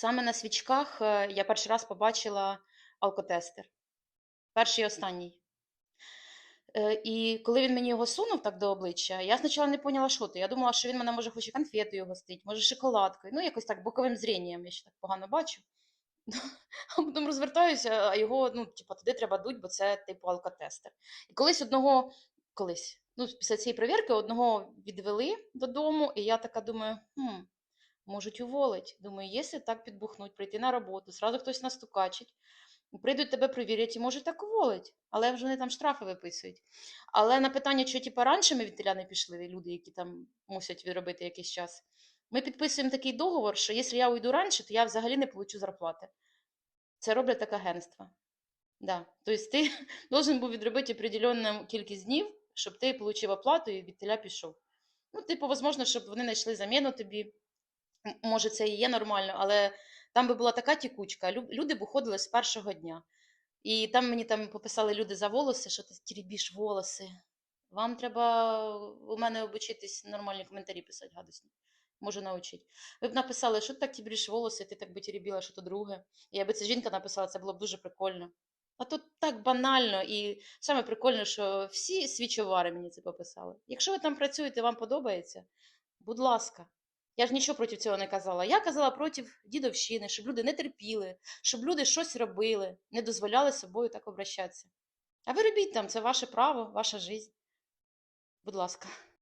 Саме на свічках, е, я перший раз побачила алкотестер. Перший і останній. Е, і коли він мені його сунув так до обличчя, я спочатку не поняла, що то. Я думала, що він мене може хоче конфетою гостить, може шоколадкою. Ну, якось так боковим зрінням, я ще так погано бачу. А потім розвертаюся, а його, ну, типу, туди треба дуть, бо це типу алкотестер. І колись одного, колись, ну, після цієї перевірки одного відвели додому, і я така думаю, хм, можуть уволить. Думаю, якщо так підбухнуть, прийти на роботу, зразу хтось настукачить, прийдуть тебе перевірять і можуть так уволить. Але вже вони там штрафи виписують. Але на питання, що типу, раніше ми від пішли, люди, які там мусять відробити якийсь час, ми підписуємо такий договор, що якщо я уйду раніше, то я взагалі не получу зарплати. Це роблять так агентства. Да. Тобто ти должен був відробити определенну кількість днів, щоб ти отримав оплату і від теля пішов. Ну, типу, можливо, щоб вони знайшли заміну тобі. Може, це і є нормально, але там би була така тікучка. Люди б уходили з першого дня. І там мені там пописали люди за волоси, що ти теребіш волоси. Вам треба у мене обучитись нормальні коментарі писати гадосні. Можу навчити. Ви б написали, що ти так теребіш волоси, ти так би теребіла, що то друге. І якби це жінка написала, це було б дуже прикольно. А тут так банально, і саме прикольно, що всі свічовари мені це пописали. Якщо ви там працюєте, вам подобається, будь ласка. Я ж нічого проти цього не казала. Я казала проти дідовщини, щоб люди не терпіли, щоб люди щось робили, не дозволяли собою так обращатися. А ви робіть там, це ваше право, ваша життя. Будь ласка.